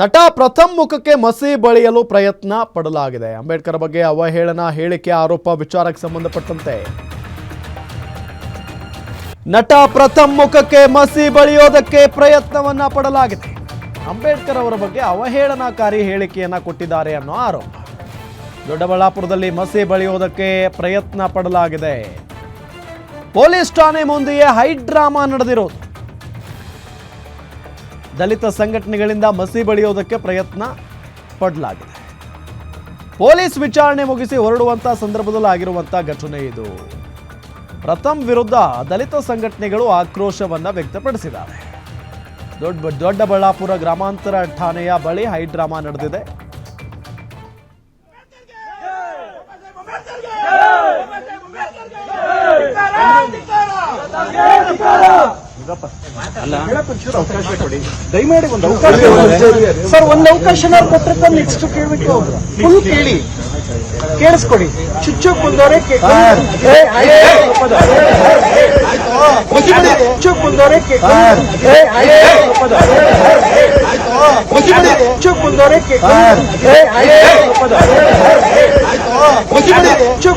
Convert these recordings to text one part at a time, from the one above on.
ನಟ ಪ್ರಥಮ್ ಮುಖಕ್ಕೆ ಮಸಿ ಬಳಿಯಲು ಪ್ರಯತ್ನ ಪಡಲಾಗಿದೆ. ಅಂಬೇಡ್ಕರ್ ಬಗ್ಗೆ ಅವಹೇಳನ ಹೇಳಿಕೆ ಆರೋಪ ವಿಚಾರಕ್ಕೆ ಸಂಬಂಧಪಟ್ಟಂತೆ. ನಟ ಪ್ರಥಮ್ ಮುಖಕ್ಕೆ ಮಸಿ ಬಳಿಯೋದಕ್ಕೆ ಪ್ರಯತ್ನವನ್ನ ಪಡಲಾಗಿದೆ. ಅಂಬೇಡ್ಕರ್ ಅವರ ಬಗ್ಗೆ ಅವಹೇಳನಕಾರಿ ಹೇಳಿಕೆಯನ್ನ ಕೊಟ್ಟಿದ್ದಾರೆ ಅನ್ನೋ ಆರೋಪ. ದೊಡ್ಡಬಳ್ಳಾಪುರದಲ್ಲಿ ಮಸಿ ಬಳಿಯೋದಕ್ಕೆ ಪ್ರಯತ್ನ ಪಡಲಾಗಿದೆ. ಪೊಲೀಸ್ ಠಾಣೆ ಮುಂದೆಯೇ ಹೈ ಡ್ರಾಮಾ ನಡೆದಿರೋದು. ದಲಿತ ಸಂಘಟನೆಗಳಿಂದ ಮಸಿ ಬಳಿಯೋದಕ್ಕೆ ಪ್ರಯತ್ನ ಪಡಲಾಗಿದೆ ಪೊಲೀಸ್ ವಿಚಾರಣೆ ಮುಗಿಸಿ ಹೊರಡುವಂತ ಸಂದರ್ಭದಲ್ಲಿ ಆಗಿರುವಂಥ ಘಟನೆ ಇದು ಪ್ರಥಮ್ ವಿರುದ್ಧ ದಲಿತ ಸಂಘಟನೆಗಳು ಆಕ್ರೋಶವನ್ನು ವ್ಯಕ್ತಪಡಿಸಿದ್ದಾರೆ ದೊಡ್ಡ ದೊಡ್ಡಬಳ್ಳಾಪುರ ಗ್ರಾಮಾಂತರ ಠಾಣೆಯ ಬಳಿ ಹೈಡ್ರಾಮಾ ನಡೆದಿದೆ ಅವಕಾಶ ಕೊಡಿ ದಯಮಾಡಿ ಒಂದು ಅವಕಾಶ ಸರ್ ಒಂದು ಅವಕಾಶ ಕೊಟ್ಟರೆ ನೆಕ್ಸ್ಟ್ ಕೇಳ್ಬಿಟ್ಟು ಫುಲ್ ಕೇಳಿ ಕೇಳಿಸ್ಕೊಡಿ ಚುಚ್ಚು ಕುಂದೋರೆ ಚುಚ್ಚು ಕುಂದೋರೆ ಚುಚ್ಚು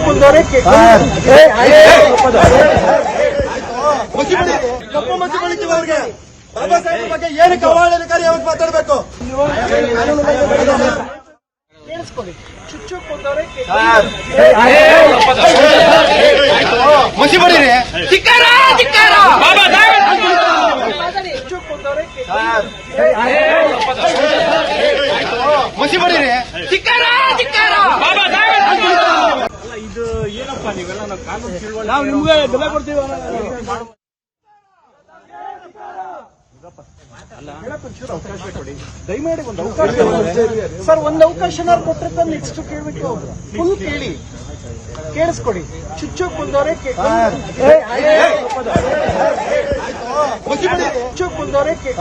ಕುಂದೋರೆ ಚುಚ್ಚು ಕುಂದೋರೆ ಕಪ್ಪು ಮಚ್ಚಿ ಬೆಳಿತೀವಿ ಅವ್ರಿಗೆ. ಬಾಬಾ ಸಾಹೇಬ್ ಬಗ್ಗೆ ಏನು ಅವಹೇಳನಕಾರಿ ಯಾವಾಗ ಮಾತಾಡ್ಬೇಕು? ಚುಚ್ಚು ಕುಂದೋರೆ ಮಸಿ ಬಡೀರಿ. ಇದು ಏನಪ್ಪ ನೀವೆಲ್ಲ? ಮಸಿ ಕಾನೂನು ನಾವು ನಿಮ್ಗೆ ಬೆಲೆ ಕೊಡ್ತೀವಿ ಹೇಳಕ್ಕೊಂಚೂರು ಅವಕಾಶ ಕೊಡಿ ದಯಮಾಡಿ ಒಂದು ಅವಕಾಶ ಸರ್ ಒಂದು ಅವಕಾಶ ಕೊಟ್ಟರೆ ನೆಕ್ಸ್ಟ್ ಕೇಳ್ಬೇಕು ಫುಲ್ ಕೇಳಿ. ಕೇಳಿಸ್ಕೊಡಿ. ಚುಚ್ಚು ಕುಂದೋರೆ ಚುಚ್ಚು ಕುಂದೋರೆ ಚುಚ್ಚು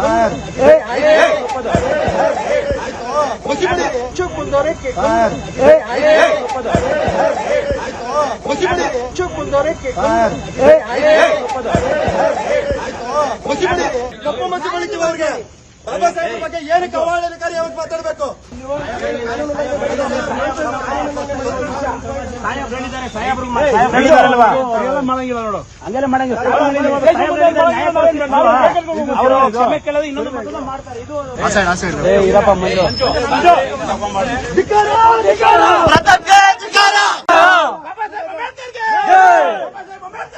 ಕುಂದೋರೆ ಚುಚ್ಚು ಕುಂದೋರೆ ಕಪ್ಪು ಮಚ್ಚಿ ಬೆಳಿತೀವಿ ಅವ್ರಿಗೆ ಬಾಬಾ ಸಾಹೇಬ್ ಬಗ್ಗೆ ಏನು ಅವಹೇಳನಕಾರಿ ಯಾವಾಗ ಮಾತಾಡ್ಬೇಕು ಮಾಡಂಗಿಲ್ಲ ನೋಡು ಹಂಗೆಲ್ಲ ಮಾಡಂಗಿಲ್ಲ ಅವರು ಕ್ಷಮೆ ಕೇಳೋದು ಇನ್ನೊಂದು ಮತ್ತೊಂದು ಮಾಡ್ತಾರೆ ಇದು ಇರಪ್ಪ ಮಂಜು ಪ್ರತಾಪ್ಗೆ ಧಿಕ್ಕಾರ! ಹೇಳಕ್ಕೊಂಚೂರು ಅವಕಾಶ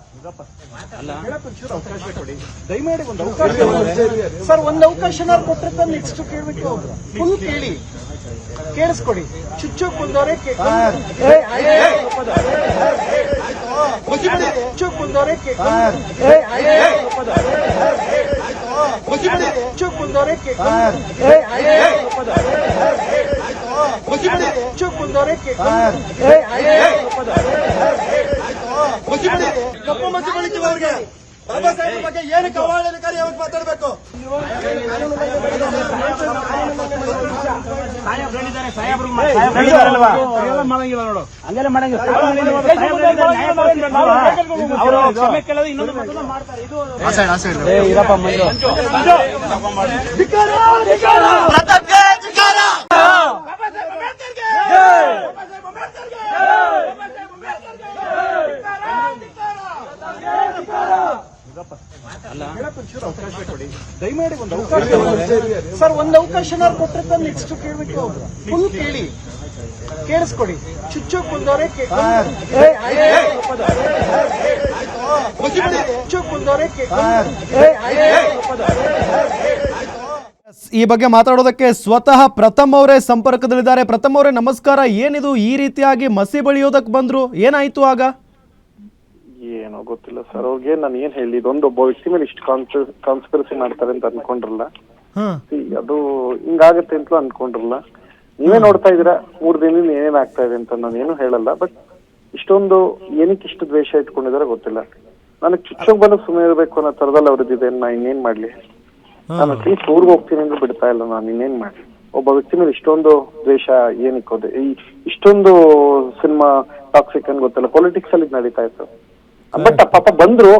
ಕೊಡಿ ದಯಮಾಡಿ ಒಂದು ಅವಕಾಶ ಸರ್ ಒಂದು ಅವಕಾಶ ಕೊಟ್ಟರೆ ನೆಕ್ಸ್ಟ್ ಕೇಳ್ಬಿಟ್ಟು ಫುಲ್ ಕೇಳಿ ಕೇಳಿಸ್ಕೊಡಿ ಚುಚ್ಚು ಕುಂದೋರೆ ಚುಚ್ಚು ಕುಂದೋರೆ ಚುಚ್ಚು ಕುಂದೋರೆ ಚುಚ್ಚು ಕುಂದೋರೆ ಕಪ್ಪು ಮಚ್ಚಿ ಬೆಳಿತೀವಿ ಅವ್ರಿಗೆ. ಬಾಬಾ ಸಾಹೇಬ್ ಬಗ್ಗೆ ಏನು ಕವಾಳ ಅಧಿಕಾರಿ ಯಾವಾಗ ಮಾತಾಡ್ಬೇಕು? ಮಾಡಂಗಿಲ್ಲ. ನೋಡು ಹಂಗೆಲ್ಲ ಮಾಡಂಗಿಲ್ಲ. ಅವರು ಕ್ಷಮೆ ಕೇಳೋದು ಇನ್ನೊಂದು ಮತ್ತೊಂದು ಮಾಡ್ತಾರೆ. ಇದು ಇರಪ್ಪ ಮಂಜು. ಪ್ರತಾಪ್ಗೆ ಅವಕಾಶ ಕೊಡಿ ದಯಮಾಡಿ ಒಂದು ಅವಕಾಶ ಸರ್ ಒಂದು ಅವಕಾಶ ಕೊಟ್ಟರೆ ನೆಕ್ಸ್ಟ್ ಕೇಳಬೇಕು ಫುಲ್ ಕೇಳಿ. ಕೇಳಿಸ್ಕೊಡಿ. ಚುಚ್ಚು ಕುಂದೋರೆ ಚುಚ್ಚು ಕುಂದೋರೆ ಈ ಬಗ್ಗೆ ಮಾತಾಡೋದಕ್ಕೆ ಸ್ವತಃ ಪ್ರಥಮ್ ಅವರೇ ಸಂಪರ್ಕದಲ್ಲಿದ್ದಾರೆ. ಪ್ರಥಮ್ ಅವರೇ ನಮಸ್ಕಾರ. ಏನಿದು ಈ ರೀತಿಯಾಗಿ ಮಸಿ ಬಳಿಯೋದಕ್ಕೆ ಬಂದ್ರು? ಏನಾಯ್ತು ಆಗ? ಏನೋ ಗೊತ್ತಿಲ್ಲ ಸರ್. ಅವ್ರಿಗೆ ನಾನು ಏನ್ ಹೇಳಿ ಇದೊಂದು ಒಬ್ಬ ವ್ಯಕ್ತಿ ಮೇಲೆ ಇಷ್ಟು ಕಾನ್ಸ್ಪಿರಸಿ ಮಾಡ್ತಾರೆ ಅಂತ ಅನ್ಕೊಂಡ್ರಲ್ಲ. See, ಅದು ಹಿಂಗಾಗತ್ತೆ ಅಂತಲೂ ಅನ್ಕೊಂಡ್ರಲ್ಲ. ನೀವೇ ನೋಡ್ತಾ ಇದೀರಾ ಮೂರ್ ದಿನದಿಂದ ಏನೇನ್ ಆಗ್ತಾ ಇದೆ ಅಂತ ನಾನು ಏನು ಹೇಳಲ್ಲ ಬಟ್ ಇಷ್ಟೊಂದು ಏನಕ್ಕೆ ಇಷ್ಟು ದ್ವೇಷ ಇಟ್ಕೊಂಡಿದಾರೆ ಗೊತ್ತಿಲ್ಲ. ನನಗೆ ಚುಚ್ಚೋಗ್ ಬಂದು ಸುಮ್ಮನೆ ಇರ್ಬೇಕು ಅನ್ನೋ ತರದಲ್ಲಿ ಅವ್ರದ್ದಿದೆ ನಾ ಇನ್ನೇನ್ ಮಾಡ್ಲಿ? ನಾನು ಅಟ್ಲೀಸ್ಟ್ ಊರ್ಗ್ ಹೋಗ್ತೀನಿ ಅಂದ್ರೆ ಬಿಡ್ತಾ ಇಲ್ಲ ನಾನು ಇನ್ನೇನ್ ಮಾಡ್ಲಿ? ಒಬ್ಬ ವ್ಯಕ್ತಿ ಮೇಲೆ ಇಷ್ಟೊಂದು ದ್ವೇಷ ಏನಕ್ಕೋದೆ ಈ ಇಷ್ಟೊಂದು ಸಿನಿಮಾ ಟಾಕ್ಸಿಕ್ ಅಂತ ಗೊತ್ತಿಲ್ಲ ಪೊಲಿಟಿಕ್ಸ್ ಅಲ್ಲಿ ಇದ್ ನಡೀತಾ ಇತ್ತು. ಬಟ್ ಪಾಪ ಬಂದ್ರು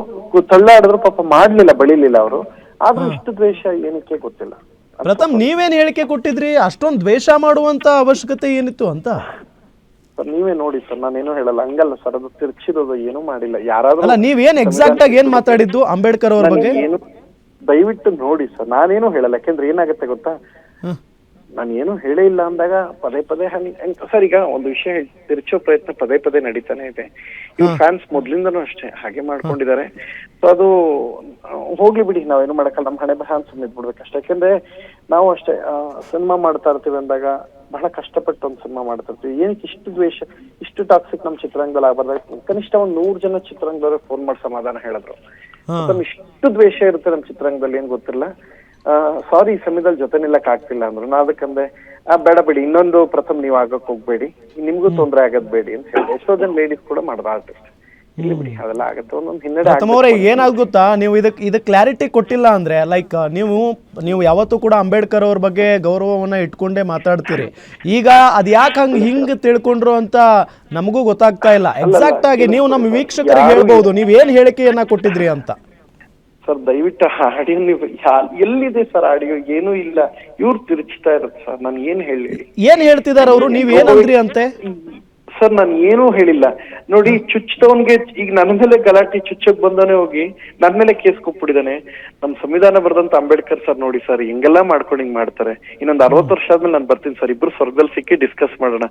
ತಳ್ಳಾಡಿದ್ರು ಪಾಪ ಮಾಡ್ಲಿಲ್ಲ ಬಳಿಲಿಲ್ಲ ಅವರು. ಆದ್ರೂ ಇಷ್ಟು ದ್ವೇಷ ಏನಕ್ಕೆ ಗೊತ್ತಿಲ್ಲ. ಪ್ರಥಮ್ ನೀವೇನ್ ಹೇಳಿಕೆ ಕೊಟ್ಟಿದ್ರಿ? ಅಷ್ಟೊಂದು ದ್ವೇಷ ಮಾಡುವಂತ ಅವಶ್ಯಕತೆ ಏನಿತ್ತು ಅಂತ? ಸರ್ ನೀವೇ ನೋಡಿ ಸರ್ ನಾನೇನು ಹೇಳಲ್ಲ. ಹಂಗಲ್ಲ ಸರ್ ಅದು ತಿರ್ಚಿರೋದು ಏನೂ ಮಾಡಿಲ್ಲ. ಯಾರಾದ್ರೂ ನೀವ್ ಏನ್ ಎಕ್ಸಾಕ್ಟ್ ಆಗಿ ಏನ್ ಮಾತಾಡಿದ್ದು ಅಂಬೇಡ್ಕರ್ ಅವ್ರ ಬಗ್ಗೆ? ಏನು ದಯವಿಟ್ಟು ನೋಡಿ ಸರ್ ನಾನೇನು ಹೇಳಲ್ಲ. ಯಾಕೆಂದ್ರೆ ಏನಾಗುತ್ತೆ ಗೊತ್ತಾ? ಹ್ಮ್. ನಾನು ಏನು ಹೇಳೇ ಇಲ್ಲ ಅಂದಾಗ ಪದೇ ಪದೇ ಸರ್ ಈಗ ಒಂದು ವಿಷಯ ತಿರ್ಚೋ ಪ್ರಯತ್ನ ಪದೇ ಪದೇ ನಡೀತಾನೆ ಇದೆ. ಇವ್ ಫ್ಯಾನ್ಸ್ ಮೊದ್ಲಿಂದನೂ ಅಷ್ಟೇ ಹಾಗೆ ಮಾಡ್ಕೊಂಡಿದ್ದಾರೆ. ಸೊ ಅದು ಹೋಗ್ಲಿ ಬಿಡಿ ನಾವೇನು ಮಾಡಕ್ಕಲ್ಲ ನಮ್ಮ ಹಣೆ ಬಹ ಸುಮ್ಮನೆ ಇದ್ಬಿಡ್ಬೇಕು ಅಷ್ಟೇ ಯಾಕೆಂದ್ರೆ ನಾವು ಅಷ್ಟೇ ಸಿನಿಮಾ ಮಾಡ್ತಾ ಇರ್ತೀವಿ ಅಂದಾಗ ಬಹಳ ಕಷ್ಟಪಟ್ಟು ಒಂದು ಸಿನಿಮಾ ಮಾಡ್ತಾ ಇರ್ತೀವಿ. ಏನಕ್ಕೆ ಇಷ್ಟು ದ್ವೇಷ ಇಷ್ಟು ಟಾಕ್ಸಿಕ್ ನಮ್ಮ ಚಿತ್ರರಂಗದಲ್ಲಿ ಆಗಬಾರ್ದು ಕನಿಷ್ಠ ಒಂದ್ ನೂರ್ ಜನ ಚಿತ್ರರಂಗದವ್ರಿಗೆ ಫೋನ್ ಮಾಡಿ ಸಮಾಧಾನ ಹೇಳಿದ್ರು. ಇಷ್ಟು ದ್ವೇಷ ಇರುತ್ತೆ ನಮ್ಮ ಚಿತ್ರರಂಗದಲ್ಲಿ ಏನ್ ಗೊತ್ತಿಲ್ಲ. ಸಾರಿ ಈ ಸಮಯದಲ್ಲಿ ಜೊತೆ ನಿಲ್ಲಕ್ ಆಗ್ತಿಲ್ಲ ಅಂದ್ರು. ನಾ ಅದಕ್ಕಂದೆ ಆ, ಬೇಡ ಬಿಡಿ ಇನ್ನೊಂದು ಪ್ರಥಮ ನೀವು ಆಗಕ್ ಹೋಗ್ಬೇಡಿ. ನಿಮ್ಗೂ ತೊಂದ್ರೆ ಆಗದ್ ಬೇಡಿ ಅಂತ ಹೇಳಿ. ಎಷ್ಟೋ ಜನ ಲೇಡೀಸ್ ಕೂಡ ಮಾಡಿದ್ರು ಆರ್ಟಿಸ್ಟ್ ಇಲ್ಲಿ ಬಿಡಿ ಅದೆಲ್ಲ ಆಗತ್ತೆ. ಒಂದೊಂದು ಹಿನ್ನಡೆ ಪ್ರಥಮ್ ಅವರೇ ಏನಾಗ್ ಗೊತ್ತಾ? ನೀವು ಇದಕ್ಕೆ ಇದಕ್ಕೆ ಕ್ಲಾರಿಟಿ ಕೊಟ್ಟಿಲ್ಲ ಅಂದ್ರೆ ಲೈಕ್ ನೀವು ನೀವು ಯಾವತ್ತೂ ಕೂಡ ಅಂಬೇಡ್ಕರ್ ಅವ್ರ ಬಗ್ಗೆ ಗೌರವವನ್ನ ಇಟ್ಕೊಂಡೇ ಮಾತಾಡ್ತೀರಿ. ಈಗ ಅದ್ ಯಾಕೆ ಹಂಗ್ ಹಿಂಗ್ ತಿಳ್ಕೊಂಡ್ರು ಅಂತ ನಮಗೂ ಗೊತ್ತಾಗ್ತಾ ಇಲ್ಲ. ಎಕ್ಸಾಕ್ಟ್ ಆಗಿ ನೀವು ನಮ್ಮ ವೀಕ್ಷಕರಿಗೆ ಹೇಳ್ಬಹುದು ನೀವ್ ಏನ್ ಹೇಳಿಕೆಯನ್ನ ಕೊಟ್ಟಿದ್ರಿ ಅಂತ. ಸರ್, ದಯವಿಟ್ಟು ಆಡಿಯೋ ನೀವು ಎಲ್ಲಿದೆ ಸರ್ ಆಡಿಯೋ ಏನೂ ಇಲ್ಲ. ಇವ್ರು ತಿರುಚ್ತಾ ಇರತ್ತೆ ಸರ್. ನಾನು ಏನ್ ಹೇಳಿ? ಏನ್ ಹೇಳ್ತಿದಾರ ಅವರು? ನೀವ್ ಏನಂದ್ರಿ ಅಂತೆ? ಸರ್ ನಾನು ಏನೂ ಹೇಳಿಲ್ಲ. ನೋಡಿ ಚುಚ್ಚಿದವನ್ಗೆ ಈಗ ನನ್ನ ಮೇಲೆ ಗಲಾಟೆ ಚುಚ್ಚಕ್ ಬಂದವನೇ ಹೋಗಿ ನನ್ನ ಮೇಲೆ ಕೇಸ್ ಕೊಟ್ಬಿಟ್ಟಿದ್ದಾನೆ. ನಮ್ ಸಂವಿಧಾನ ಬರೆದಂತ ಅಂಬೇಡ್ಕರ್ ಸರ್ ನೋಡಿ ಸರ್ ಹಿಂಗೆಲ್ಲ ಮಾಡ್ಕೊಂಡು ಹಿಂಗ್ ಮಾಡ್ತಾರೆ. ಇನ್ನೊಂದ್ ಅರವತ್ತು ವರ್ಷ ಆದ್ಮೇಲೆ ನಾನು ಬರ್ತೀನಿ ಸರ್ ಇಬ್ರು ಸ್ವರ್ಗದಲ್ಲಿ ಸಿಕ್ಕಿ ಡಿಸ್ಕಸ್ ಮಾಡೋಣ.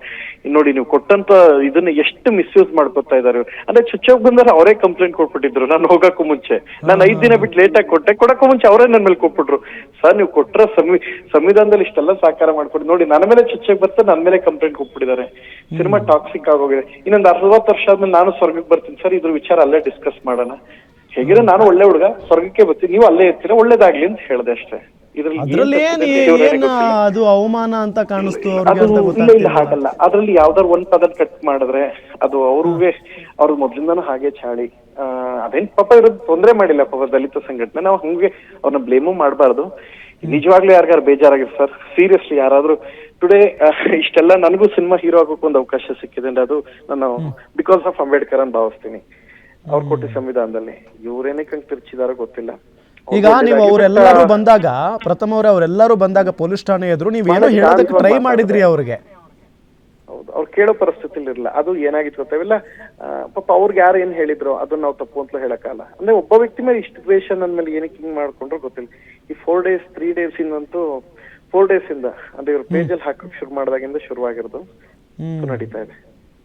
ನೋಡಿ ನೀವು ಕೊಟ್ಟಂತ ಇದನ್ನ ಎಷ್ಟು ಮಿಸ್ಯೂಸ್ ಮಾಡ್ಕೊತಾ ಇದಾರೆ ಅಂದ್ರೆ ಚುಚ್ಚಕ್ ಬಂದ್ರೆ ಅವರೇ ಕಂಪ್ಲೇಂಟ್ ಕೊಟ್ಬಿಟ್ಟಿದ್ರು ನಾನು ಹೋಗಕ್ಕೂ ಮುಂಚೆ. ನಾನು ಐದ್ ದಿನ ಬಿಟ್ಟು ಲೇಟ್ ಆಗಿ ಕೊಟ್ಟೆ ಕೊಡಕ್ಕೂ ಮುಂಚೆ ಅವರೇ ನನ್ನ ಮೇಲೆ ಕೊಟ್ಬಿಟ್ರು. ಸರ್ ನೀವು ಕೊಟ್ರ ಸಂವಿ ಸಂವಿಧಾನದಲ್ಲಿ ಇಷ್ಟೆಲ್ಲ ಸಾಕಾರ ಮಾಡ್ಕೊಡಿ. ನೋಡಿ ನನ್ನ ಮೇಲೆ ಚುಚ್ಚಕ್ ಬರ್ತಾ ನನ್ನ ಮೇಲೆ ಕಂಪ್ಲೇಂಟ್ ಕೊಟ್ಬಿಟ್ಟಿದ್ದಾರೆ. ಸಿನಿಮಾ ಟಾಕ್ಸಿಕ್ ಆಗೋಗಿದೆ ಇನ್ನೊಂದು ಅರವತ್ತು ವರ್ಷ ಆದ್ಮೇಲೆ ನಾನು ಸ್ವರ್ಗಕ್ಕೆ ಬರ್ತೀನಿ. ಸರ್ ಇದ್ರ ವಿಚಾರ ಅಲ್ಲೇ ಡಿಸ್ಕಸ್ ಮಾಡೋಣ. ಹೇಗಿದ್ರೆ ನಾನು ಒಳ್ಳೆ ಹುಡುಗ ಸ್ವರ್ಗಕ್ಕೆ ಬರ್ತೀನಿ. ನೀವು ಅಲ್ಲೇ ಇರ್ತೀರ ಒಳ್ಳೇದಾಗ್ಲಿ ಅಂತ ಹೇಳ್ದೆ ಅಷ್ಟೇ. ಅದ್ರಲ್ಲಿ. ಅದು ಅವಮಾನ ಅಂತ ಕಾಣಿಸ್ತು ಅವ್ರಿಗೆ ಅಂತ ಇಲ್ಲ ಇಲ್ಲ ಗೊತ್ತಾಗ್ತಿಲ್ಲ. ಹಾಗಲ್ಲ. ಅದ್ರಲ್ಲಿ ಯಾವ್ದಾರು ಒಂದ್ ಪದ ಕಟ್ ಮಾಡಿದ್ರೆ ಅದು ಅವ್ರಿಗೆ ಅವ್ರ ಮೊದ್ಲಿಂದಾನು ಹಾಗೆ ಚಾಳಿ. ಅದೇನ್ ಪಾಪ ಇರೋದು ತೊಂದ್ರೆ ಮಾಡಿಲ್ಲ ಪಾಪ ದಲಿತ ಸಂಘಟನೆ. ನಾವು ಹಂಗೆ ಅವ್ರನ್ನ ಬ್ಲೇಮು ಮಾಡಬಾರ್ದು. ನಿಜವಾಗ್ಲೂ ಯಾರಿಗಾರು ಬೇಜಾರಾಗಿದೆ ಸರ್? ಸೀರಿಯಸ್ಲಿ ಯಾರಾದ್ರೂ ಟುಡೇ ಇಷ್ಟೆಲ್ಲ ನನಗೂ ಸಿನಿಮಾ ಹೀರೋ ಆಗೋಕೆ ಒಂದು ಅವಕಾಶ ಸಿಕ್ಕಿದೆ ಅಂದ್ರೆ ಅದು ನಾನು ಬಿಕಾಸ್ ಆಫ್ ಅಂಬೇಡ್ಕರ್ ಅಂತ ಭಾವಿಸ್ತೀನಿ. ಅವ್ರು ಕೊಟ್ಟ ಸಂವಿಧಾನದಲ್ಲಿ. ಇವ್ರೇನಕ್ಕೆ ಕಂಗ್ ತಿರ್ಚಿದಾರೋ ಗೊತ್ತಿಲ್ಲ ಈಗ ನೀವು ಅವರೆಲ್ಲರೂ ಬಂದಾಗ ಪ್ರಥಮ ಅವ್ರೆ ಅವರೆಲ್ಲರೂ ಬಂದಾಗ ಪೊಲೀಸ್ ಠಾಣೆ ಎದುರು ನೀವು ಏನೋ ಹೇಳೋದಕ್ಕೆ ಟ್ರೈ ಮಾಡಿದ್ರಿ ಅವ್ರಿಗೆ. ಹೌದು ಅವ್ರು ಕೇಳೋ ಪರಿಸ್ಥಿತಿ ಇರಲಿಲ್ಲ. ಅದು ಏನಾಗಿತ್ತು ಗೊತ್ತಾವಿಲ್ಲ ಪಾಪ ಅವ್ರಿಗೆ ಯಾರು ಏನ್ ಹೇಳಿದ್ರು ಅದನ್ನ ನಾವು ತಪ್ಪು ಅಂತಲೂ ಹೇಳಕ್ಕಾಗಲ್ಲ. ಅಂದ್ರೆ ಒಬ್ಬ ವ್ಯಕ್ತಿ ಮೇಲೆ ಇಷ್ಟು ದ್ವೇಷ ನನ್ನ ಮೇಲೆ ಏನಕ್ಕೆ ಹಿಂಗ್ ಮಾಡ್ಕೊಂಡ್ರು ಗೊತ್ತಿಲ್ಲ. ಈ ಫೋರ್ ಡೇಸ್ ತ್ರೀ ಡೇಸ್ ಇಂದಂತೂ ಫೋರ್ ಡೇಸ್ ಇಂದ ಅಂದ್ರೆ ಇವ್ರ ಪೇಜ್ ಅಲ್ಲಿ ಹಾಕಕ್ ಶುರು ಮಾಡಿದಾಗಿಂದ ಶುರುವಾಗಿರೋದು. ನಡೀತಾ ಇದೆ.